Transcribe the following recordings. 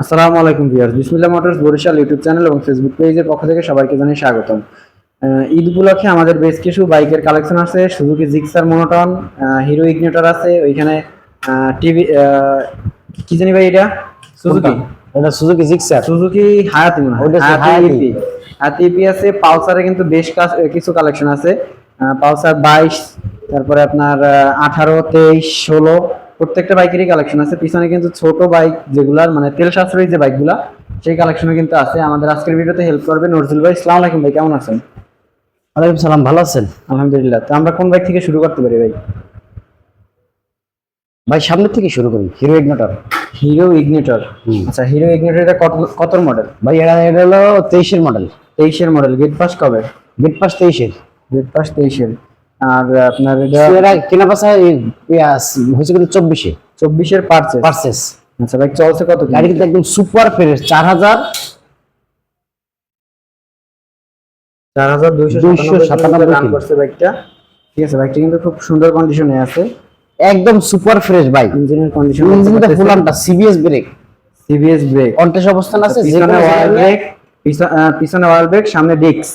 আসসালামু আলাইকুম viewers Bismillah motors Barishal YouTube channel এবং ফেসবুক পেজের পক্ষ থেকে সবাইকে জানাই স্বাগতম। ঈদ উপলক্ষে আমাদের বেশ কিছু বাইকের কালেকশন আছে Suzuki Gixxer monotone Hero Ignitor আছে ওইখানে টিভি কি জানি ভাই এটা? সুজুকি। এটা সুজুকি জিক্সার। সুজুকি হায়াতি মনে হয় হায়াতি হায়াতি। ইপি আছে পালসারে কিন্তু বেশ কিছু কালেকশন আছে। পালসার বাইশ তারপরে আপনার আঠারো তেইশ ষোলো প্রত্যেকটা বাইকেরই কালেকশন আছে। পিছনে কিন্তু ছোট বাইক যেগুলার মানে তেল সাশ্রয়ী যে বাইকগুলা সেই কালেকশনও কিন্তু আছে। আমাদের আজকের ভিডিওতে হেল্প করবে নজরুল ভাই। আসসালামু আলাইকুম ভাই কেমন আছেন? ওয়ালাইকুম সালাম ভালো আছেন? আলহামদুলিল্লাহ। তো আমরা কোন বাইক থেকে শুরু করতে পারি ভাই? ভাই সামনের থেকে শুরু করি হিরো ইগনেটর। Hero Ignitor. আচ্ছা হিরো ইগনিটর এটা কত কত মডেল ভাই এটা এটা হলো তেইশের মডেল তেইশের মডেল গেট পাস কবে? গেট পাস তেইশের। গেট পাস তেইশের। আর আপনার এটা কেনা পাশা হয়েছে কিন্তু চব্বিশে। চব্বিশের পার্চেস পার্সেস আচ্ছা ভাই চলছে কত গাড়ি কিন্তু একদম সুপার ফ্রেশ চার হাজার চার হাজার দুইশো 297 রান করছে বাইকটা ঠিক আছে বাইকটা কিন্তু খুব সুন্দর কন্ডিশনে আছে। একদম সুপার ফ্রেশ বাইক ইঞ্জিনের কন্ডিশন ইঞ্জিনটা ফুল আনটা সিবিএস ব্রেক সিবিএস ব্রেক অবস্থান আছে পিছনে ব্রেক পিছনে ওয়াল ব্রেক সামনে ডিক্স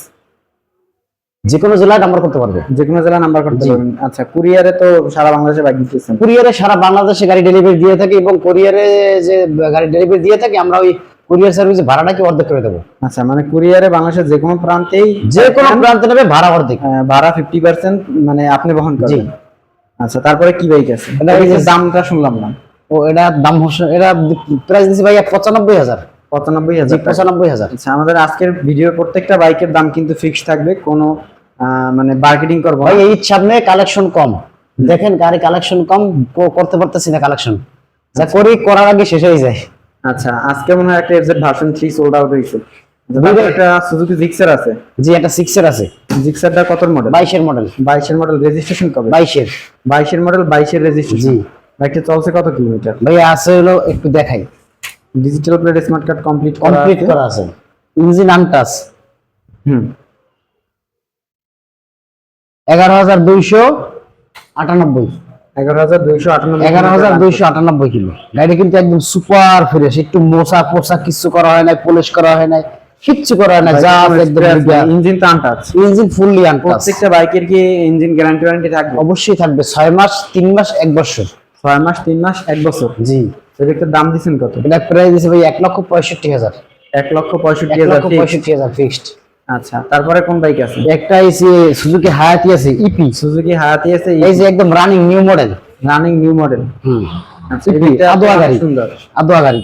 যে কোনো জেলায় নাম্বার করতে পারবে। যে কোনো জেলা নাম্বার করতে পারবেন। আচ্ছা কুরিয়ারে তো সারা বাংলাদেশে বাইক দিতেছেন। কুরিয়ারে সারা বাংলাদেশে গাড়ি ডেলিভারি দিয়ে থাকি এবং কুরিয়ারে যে গাড়ি ডেলিভারি দিয়ে থাকি আমরা ওই কুরিয়ার সার্ভিসে ভাড়াটাকে অর্ধেক করে দেবো। আচ্ছা মানে কুরিয়ারে বাংলাদেশের যে কোনো প্রান্তেই যে কোনো প্রান্তে নেবে ভাড়া অর্ধেক। ভাড়া ফিফটি পার্সেন্ট মানে আপনি বহন। করবেন। আচ্ছা তারপরে কি বাইক আছে? দামটা শুনলাম না। ও এটা দাম এটা প্রাইস দিছি ভাইয়া পঁচানব্বই হাজার। পঁচানব্বই হাজার পঁচানব্বই হাজার। আচ্ছা আমাদের আজকের ভিডিওর প্রত্যেকটা বাইকের দাম কিন্তু ফিক্স থাকবে। কোনো মানে মার্কেটিং করব। ভাই এই সামনে কালেকশন কম। দেখেন গাড়ি কালেকশন কম করতে পারতেছি না কালেকশন যা করি করার আগে শেষ হয়ে যায়। আচ্ছা আজকে মনে হয় একটা FZ version three sold out আচ্ছা, একটা সুজুকি জিক্সার আছে। জি একটা সিক্সার আছে। জিক্সারটা কত মডেল বাইশের মডেল বাইশের মডেল রেজিস্ট্রেশন কবে? বাইশের। বাইশের মডেল বাইশের রেজিস্ট্রেশন জি। বাইকটা চলছে কত কিলোমিটার ভাই আছে হলো একটু দেখাই। Digital plate smart card complete complete করা আছে। ইঞ্জিন আনটাস হুম। এগারো হাজার দুইশো আটানব্বই। এগারো হাজার দুইশো আটানব্বই এগারো হাজার দুইশো আটানব্বই কিলো। গাড়ি কিন্তু একদম সুপার ফ্রেশ একটু মোছা কিছু করা হয় নাই পলিশ করা হয় নাই কিচ্ছু করা হয় না যা একদম ইঞ্জিন তো আনটাচ ইঞ্জিন ফুললি আনটাস প্রত্যেকটা বাইকের কি ইঞ্জিন গ্যারান্টি ওয়ারেন্টি থাকবে? অবশ্যই থাকবে ছয় মাস তিন মাস এক বছর। ছয় মাস তিন মাস এক বছর? জি। সেটার দাম দিচ্ছেন কত? এটা প্রাইস দিছে ভাই এক লক্ষ পঁয়ষট্টি হাজার। এক লক্ষ পঁয়ষট্টি হাজার লক্ষ পঁয়ষট্টি হাজার ফিক্সড আচ্ছা তারপরে কোন বাইক আছে? একটা এসি সুজুকি হায়াতি আছে ইপি সুজুকি হায়াতি আছে এই যে একদম running new model running new model হুম। আচ্ছা EP, আদোয়া গাড়ি। সুন্দর। আদোয়া গাড়ি।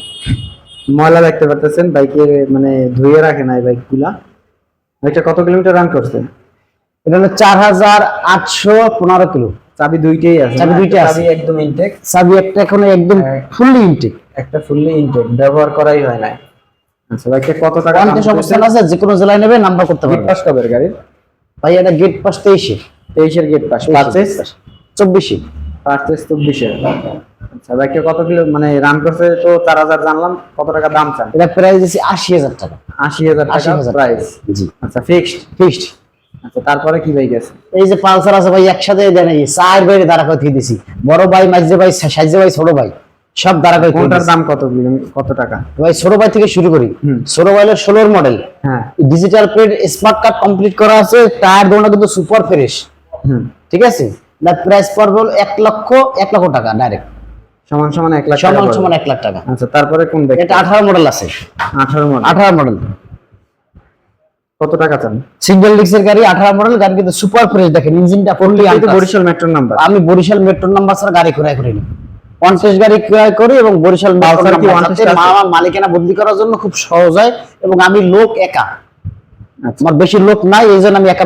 ময়লা দেখতে পারতেছেন বাইকের মানে ধুয়ে রাখে না এই বাইকগুলা বাইকটা কত কিলোমিটার রান করছে? এটা হলো চার হাজার আটশো পনেরো কিলো। চাবি দুইটাই আছে চাবি? দুইটাই আছে। একদম ইনটেক চাবি একটা এখন একদম হ্যাঁ। ফুললি ইনটেক একটা ফুললি ইনটেক ব্যবহার করাই হয় না আচ্ছা কত টাকা কন্টেস অবস্থান আছে যে কোনো জেলায় নেবে নাম্বার করতে গেট পারবে। পাস কবে গাড়ির ভাই এটা গেট পাস গেট পাস আচ্ছা কত কিলো মানে রান করছে তো চার হাজার জানলাম কত টাকা দাম চান? এটা প্রাইস দিছি টাকা। প্রাইস জি। আচ্ছা ফিক্সড ফিক্সড আচ্ছা তারপরে কি বাইক আছে এই যে পালসার আছে ভাই একসাথে দেন এই চার বাইরে দাঁড়া করে দিয়ে বড় ভাই মাঝে ভাই সাইজে ভাই ছোট ভাই। সব করে কোনটার দাম কত কত টাকা? ভাই ছোট ভাই থেকে শুরু করি। হুম। ছোট ভাই ষোলোর মডেল হ্যাঁ। Digital plate smart card complete করা আছে টায়ার দোনো কিন্তু সুপার ফ্রেশ ঠিক আছে? না প্রাইস পড়বে হলো এক লক্ষ এক লক্ষ টাকা ডাইরেক্ট সমান সমান এক লাখ সমান সমান এক লাখ টাকা। আচ্ছা তারপরে কোন বাইক এটা আঠারো মডেল আছে। আঠারো মডেল আঠারো মডেল কত টাকা চান? সিঙ্গেল ডিস্কের গাড়ি আঠারো মডেল গাড়ি কিন্তু সুপার ফ্রেশ দেখেন ইঞ্জিনটা এই তো বরিশাল মেট্রোর নাম্বার আমি বরিশাল মেট্রো নাম্বার ছাড়া গাড়ি ক্রয় করিনি পঞ্চাশ গাড়ি ক্রয় করি এবং বরিশাল মেট্রো Pulsar কি নাম্বার 150 আছে? আমার মালিকানা বদলি করার জন্য খুব সহজ হয় এবং আমি লোক একা। আচ্ছা। আমার বেশি লোক নাই এই জন্য আমি একা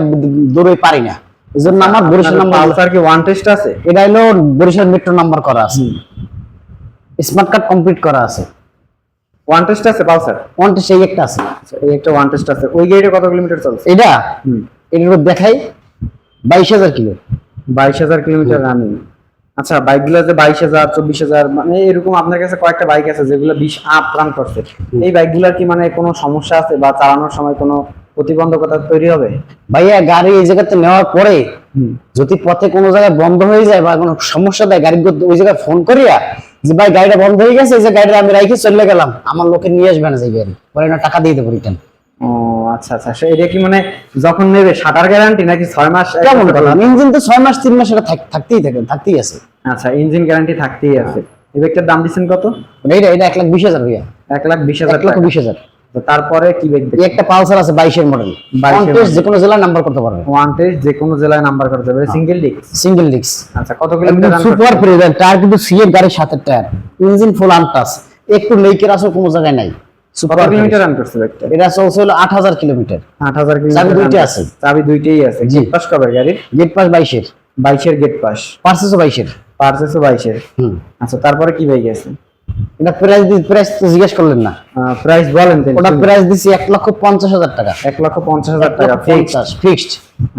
দৌড়ে পারি না। এই জন্য আমার বরিশাল নাম্বার পালসার কি ওয়ান টেস্ট আছে? এটা হলো বরিশাল মেট্রো নাম্বার করা আছে। স্মার্ট কার্ড কমপ্লিট করা আছে। ওয়ান টেস্ট আছে পালসার ওয়ানটা সেই একটা আছে। আচ্ছা এই একটা ওয়ান টেস্ট আছে। ওই গাড়িটা কত কিলোমিটার চলছে? এটা? এটার দেখাই। বাইশ হাজার কিলো। বাইশ হাজার কিলোমিটার রানিং আচ্ছা বাইকগুলো যে বাইশ হাজার চব্বিশ হাজার মানে এরকম আপনার কাছে কয়েকটা বাইক আছে যেগুলো বিশ আপ রান করছে। এই বাইকগুলোর কি মানে কোনো সমস্যা আছে বা চালানোর সময় কোনো প্রতিবন্ধকতা তৈরি হবে? ভাইয়া গাড়ি এই জায়গাতে নেওয়ার পরে যদি পথে কোনো জায়গায় বন্ধ হয়ে যায় বা কোনো সমস্যা দেয় গাড়ি ওই জায়গায় ফোন করিয়া যে ভাই গাড়িটা বন্ধ হয়ে গেছে এই যে গাড়িটা আমি রাইখে চলে গেলাম। আমার লোকে নিয়ে আসবে না সেই গাড়ি। পরে না টাকা দিয়ে দেবো রিটার্ন ও আচ্ছা আচ্ছা। এটা কি মানে যখন নেবে গ্যারান্টি নাকি ছয় মাস কেমন করলাম ইঞ্জিন তো ছয় মাস তিন মাস এটা থাকতেই থাকে থাকতেই আছে। আচ্ছা ইঞ্জিন গ্যারান্টি থাকতেই আছে। এই ব্যাগটার দাম দিচ্ছেন কত? এটা এটা এক লাখ বিশ হাজার ভাইয়া। এক লাখ বিশ হাজার এক টাকা। বিশ হাজার। তারপরে কি এই একটা পালসার আছে বাইশের মডেল 22 এর যে কোনো জেলার নাম্বার করতে পারবে। ওয়ান টেস্ট যে কোনো জেলায় নাম্বার করতে পারে সিঙ্গেল সিঙ্গেল ডিস্ক আচ্ছা কত কিলোমিটার সুপার ফ্রি টায়ার কিন্তু সিএর গাড়ির সাথে টায়ার ইঞ্জিন ফুল আনটাস একটু লেকের আসো কোনো জায়গায় নাই। সুপার কিলোমিটার রান করছে ব্যাগটা? এটা চলছে হলো আট হাজার কিলোমিটার আট হাজার চাবি দুইটাই আছে। চাবি দুইটাই আছে। গেট পাস কবে গাড়ির? গেট পাস বাইশের। বাইশের গেট পাস পার্সেসও বাইশের। পার্সেসও বাইশের। হুম। আচ্ছা তারপরে কি বাইক আছে? এটা প্রাইস প্রাইস তো জিজ্ঞেস করলেন না। প্রাইস বলেন তাহলে। ওটা প্রাইস দিছি এক লক্ষ পঞ্চাশ হাজার টাকা। লক্ষ পঞ্চাশ হাজার টাকা। ফিক্সড ফিক্সড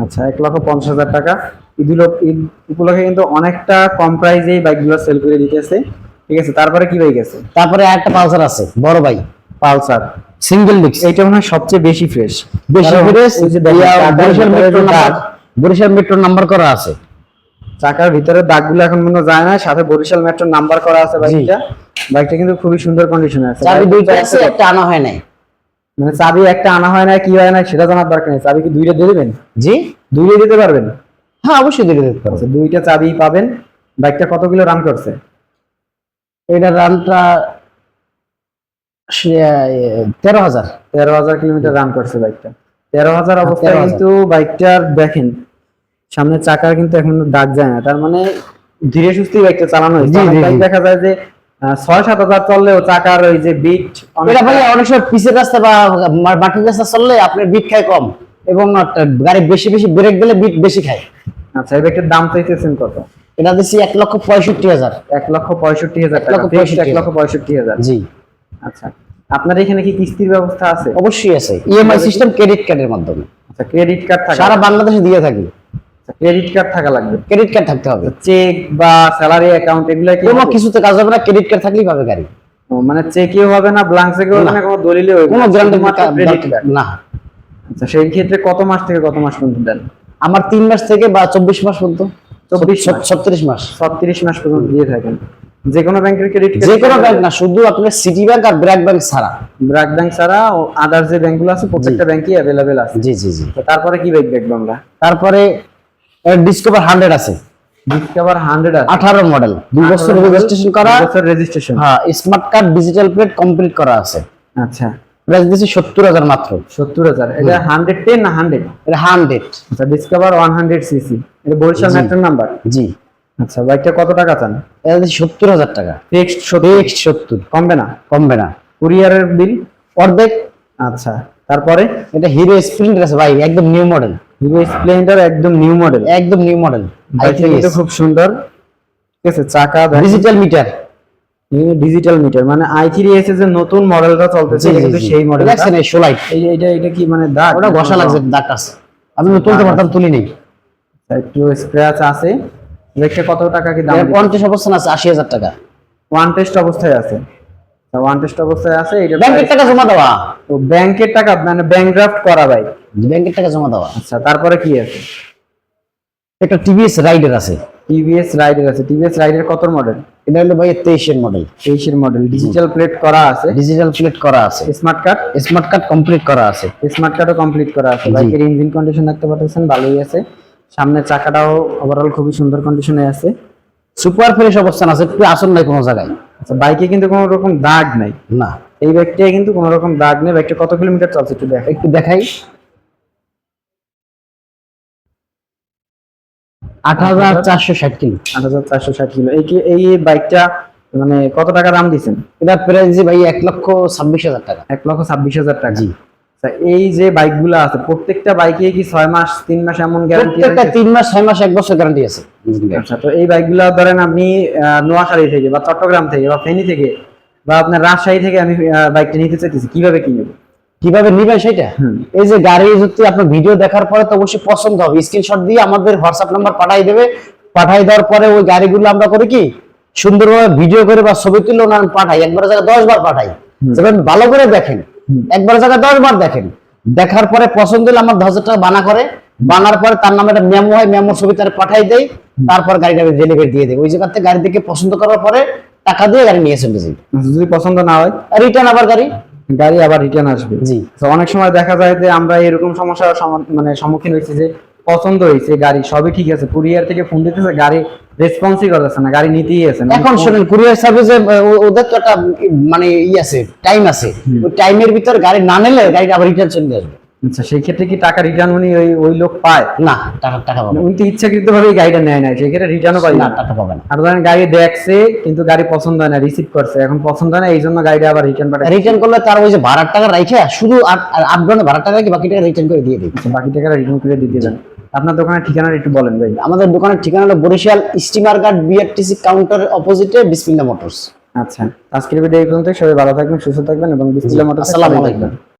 আচ্ছা লক্ষ পঞ্চাশ হাজার টাকা। ঈদুল ঈদ উপলক্ষে কিন্তু অনেকটা কম প্রাইসেই বাইকগুলো সেল করে দিতেছে। ঠিক আছে তারপরে কি বাইক আছে? তারপরে একটা পালসার আছে বড় ভাই পালসার। সিঙ্গেল ডিস্ক এইটা মনে হয় সবচেয়ে বেশি ফ্রেশ বেশি fresh Barishal metro number Barishal metro number করা আছে। চাকার ভিতরে দাগগুলো এখন মনে যায় না সাথে বরিশাল মেট্রো নাম্বার করা আছে বাইকটা বাইকটা কিন্তু খুবই সুন্দর কন্ডিশনে আছে। চাবি দুইটা আছে। একটা আনা হয় নাই। মানে চাবি একটা আনা হয় না কি হয় না সেটা জানার দরকার নেই। চাবি কি দুইটা দিয়ে দেবেন? জি। দুইটা দিতে পারবেন? হ্যাঁ অবশ্যই দিতে দিতে পারব। আচ্ছা দুইটা চাবি পাবেন। বাইকটা কত কিলো রান করছে? এটা রানটা তেরো হাজার। তেরো হাজার কিলোমিটার রান করছে বাইকটা তেরো হাজার অবস্থায় কিন্তু বাইকটার দেখেন সামনে চাকার কিন্তু এখন দাগ যায় না। তার মানে ধীরে সুস্থে বাইকটা চালানো হয়েছে। দেখা যায় যে ছয় সাত হাজার চললেও চাকার ওই যে বিট এটা ভাই অনেক সময় পিসের রাস্তা বা মাটির রাস্তা চললে আপনার বিট খায় কম। এবং গাড়ি বেশি বেশি ব্রেক দিলে বিট বেশি খায়। আচ্ছা এই বাইকটার দাম চাইতেছেন কত? এটা দিচ্ছি এক লক্ষ পঁয়ষট্টি হাজার। এক লক্ষ পঁয়ষট্টি হাজার এক লক্ষ পঁয়ষট্টি হাজার। জি। আচ্ছা আপনার এখানে কি কিস্তির ব্যবস্থা আছে? অবশ্যই আছে। ইএমআই সিস্টেম ক্রেডিট কার্ডের মাধ্যমে। আচ্ছা ক্রেডিট কার্ড থাকা সারা বাংলাদেশে দিয়ে থাকি। ক্রেডিট কার্ড থাকা লাগবে? ক্রেডিট কার্ড থাকতে হবে। চেক বা স্যালারি অ্যাকাউন্ট এগুলো কি কোনো কিছুতে কাজ হবে না ক্রেডিট কার্ড থাকলেই পাবে গাড়ি। মানে চেকেও হবে না ব্ল্যাঙ্ক চেকেও হবে না। কোনো দলিলে হবে কোনো গ্যারান্টি না। আচ্ছা সেই ক্ষেত্রে কত মাস থেকে কত মাস পর্যন্ত দেন? আমার তিন মাস থেকে বা চব্বিশ মাস পর্যন্ত। 24 মাস। ছত্রিশ মাস। ছত্রিশ মাস পর্যন্ত দিয়ে থাকেন। যে কোনো ব্যাংকের ক্রেডিট যে কোনো ব্যাংক না শুধু আপনার সিটি ব্যাংক আর ব্র্যাক ব্যাংক ছাড়া। ব্র্যাক ব্যাংক ছাড়া আদার যে ব্যাংকগুলো আছে প্রত্যেকটা ব্যাংকই অ্যাভেলেবেল আছে। জি জি জি। তারপরে কি বাইক দেখব আমরা? তারপরে ডিসকভার হান্ড্রেড আছে। ডিসকভার হান্ড্রেড আছে। আঠারো মডেল দুই বছর রেজিস্ট্রেশন করা। বছর রেজিস্ট্রেশন হ্যাঁ smart card digital plate complete করা আছে। আচ্ছা। প্রাইস দিয়েছি সত্তর হাজার মাত্র। সত্তর হাজার। এটা হান্ড্রেড টেন না হান্ড্রেড এটা হান্ড্রেড আচ্ছা ডিসকভার ওয়ান হান্ড্রেড সিসি এটা বরিশাল মেট্রো নাম্বার জি। আচ্ছা বাইকটা কত টাকা চান? এটা সত্তর হাজার টাকা। ফিক্সড ফিক্সড সত্তর। কমবে না? কমবে না। কুরিয়ারের বিল অর্ধেক। আচ্ছা তারপরে? এটা হিরো স্প্লেন্ডার আছে ভাই একদম নিউ মডেল হিরো স্প্লেন্ডার একদম নিউ মডেল একদম নিউ মডেল কিন্তু খুব সুন্দর। ঠিক আছে চাকা ডিজিটাল মিটার ডিজিটাল মিটার মানে আই থ্রি এস যে নতুন মডেলটা চলতেছে কিন্তু সেই মডেল দেখছেন এই সোলাইট এই এটা এটা কি মানে দাগ? ওটা ঘষা লাগছে দাগ আছে। আমি তুলতে পারতাম তুলি নেই। একটু স্ক্র্যাচ আছে। দেখতে কত টাকা কি দাম পঞ্চাশ অবস্থান আছে আশি হাজার টাকা। ওয়ান টেস্ট অবস্থায় আছে। ওয়ান টেস্ট অবস্থায় আছে এটা ব্যাংকের টাকা জমা দেওয়া। ব্যাংকের টাকা মানে ব্যাংক ড্রাফট করা ভাই। ব্যাংকের টাকা জমা দেওয়া। আচ্ছা তারপরে কি আছে? একটা টিভিএস রাইডার আছে। টিভিএস রাইডার আছে। টিভিএস রাইডার কত মডেল? এটা হলো ভাই তেইশের মডেল। তেইশের মডেল। ডিজিটাল প্লেট করা আছে। ডিজিটাল প্লেট করা আছে। Smart card? Smart card complete করা আছে। স্মার্ট কার্ডও কমপ্লিট করা আছে। বাইকের ইঞ্জিন কন্ডিশন দেখতে পাচ্ছেন ভালোই আছে। সামনের চাকাটাও ওভারঅল খুবই সুন্দর কন্ডিশনে আছে। সুপার ফ্রেশ অবস্থান আছে একটু আসন নাই কোনো জায়গায়। আচ্ছা বাইকে কিন্তু কোনো রকম দাগ নাই। না। এই বাইকটায় কিন্তু কোনো রকম দাগ নেই। বাইকটা কত কিলোমিটার চলছে একটু দেখ একটু দেখাই। আট হাজার চারশো ষাট কিলো। আট হাজার চারশো ষাট কিলো। এই এই বাইকটা মানে কত টাকা দাম দিচ্ছেন? এটা প্রাইস ভাই এক লক্ষ ছাব্বিশ হাজার টাকা। এক লক্ষ ছাব্বিশ হাজার টাকা। জি। এই যে বাইকগুলো আছে প্রত্যেকটা বাইকে কি মাস মাস এমন গ্যারান্টি প্রত্যেকটা মাস মাস বছর গ্যারান্টি আছে। আচ্ছা তো এই বাইকগুলো ধরেন আপনি নোয়াখালী থেকে বা চট্টগ্রাম থেকে বা ফেনী থেকে বা আপনার রাজশাহী থেকে আমি বাইকটা নিতে চাইতেছি কীভাবে কিনবো কীভাবে নিবেন সেটা? এই যে গাড়ি যদি আপনার ভিডিও দেখার পরে তো অবশ্যই পছন্দ হবে। স্ক্রিনশট দিয়ে আমাদের হোয়াটসঅ্যাপ নাম্বার পাঠাই দেবে। পাঠাই দেওয়ার পরে ওই গাড়িগুলো আমরা করি কি সুন্দরভাবে ভিডিও করে বা ছবি তুলে ওনার পাঠাই। একবার জায়গায় দশ বার পাঠাই। ভালো করে দেখেন। একবার জায়গায় দশ বার দেখেন দেখার পরে পছন্দ হলে আমার দশ হাজার টাকা বানা করে বানার পরে তার নামে একটা মেমো হয় মেমো ছবি তার পাঠাই দেয় তারপর গাড়িটা ডেলিভারি দিয়ে দেয় ওই জায়গাতে গাড়ি দেখে পছন্দ করার পরে টাকা দিয়ে গাড়ি নিয়ে চলে যাই। যদি পছন্দ না হয়? রিটার্ন আবার গাড়ি। গাড়ি আবার রিটার্ন আসবে। জি। তো অনেক সময় দেখা যায় যে আমরা এরকম সমস্যার মানে সম্মুখীন হয়েছি যে পছন্দ হয়েছে গাড়ি সবই ঠিক আছে। কুরিয়ার থেকে ফোন দিতেছে গাড়ি রেসপন্সই করতেছে না গাড়ি নিতেই আছে এখন শোনেন কুরিয়ার সার্ভিসে ওদের তো একটা মানে ই আছে টাইম আছে। ওই টাইমের ভিতর গাড়ি না নিলে গাড়ি আবার রিটার্ন চলে আসবে। আচ্ছা সেই ক্ষেত্রে কি টাকা রিটার্ন উনি ওই ওই লোক পায়? না টাকা টাকা পাবে উনি তো ইচ্ছাকৃত ভাবে গাড়িটা নেয় না সেই ক্ষেত্রে রিটার্নও পাই না। টাকা পাবে না। আর ধরেন গাড়ি দেখছে কিন্তু গাড়ি পছন্দ হয় না রিসিভ করছে এখন পছন্দ হয় না এই জন্য গাড়িটা আবার রিটার্ন পাঠায় রিটার্ন করলে তার ওই যে ভাড়ার টাকা রাখে শুধু আপডাউনে ভাড়ার টাকা বাকি টাকা রিটার্ন করে দিয়ে দিই আচ্ছা, বাকি টাকা রিটার্ন করে দিয়ে দেবেন আপনার দোকানের ঠিকানাটা একটু বলেন ভাই। আমাদের দোকানের ঠিকানাটা হলো বরিশাল স্টিমার গার্ড বিআরটিসি কাউন্টারের অপোজিটে বিসমিল্লা মোটরস আচ্ছা আজকের ভিডিও এই পর্যন্ত সবাই ভালো থাকবেন সুস্থ থাকবেন এবং বিসমিল্লাহ মোটরস আসসালামু আলাইকুম।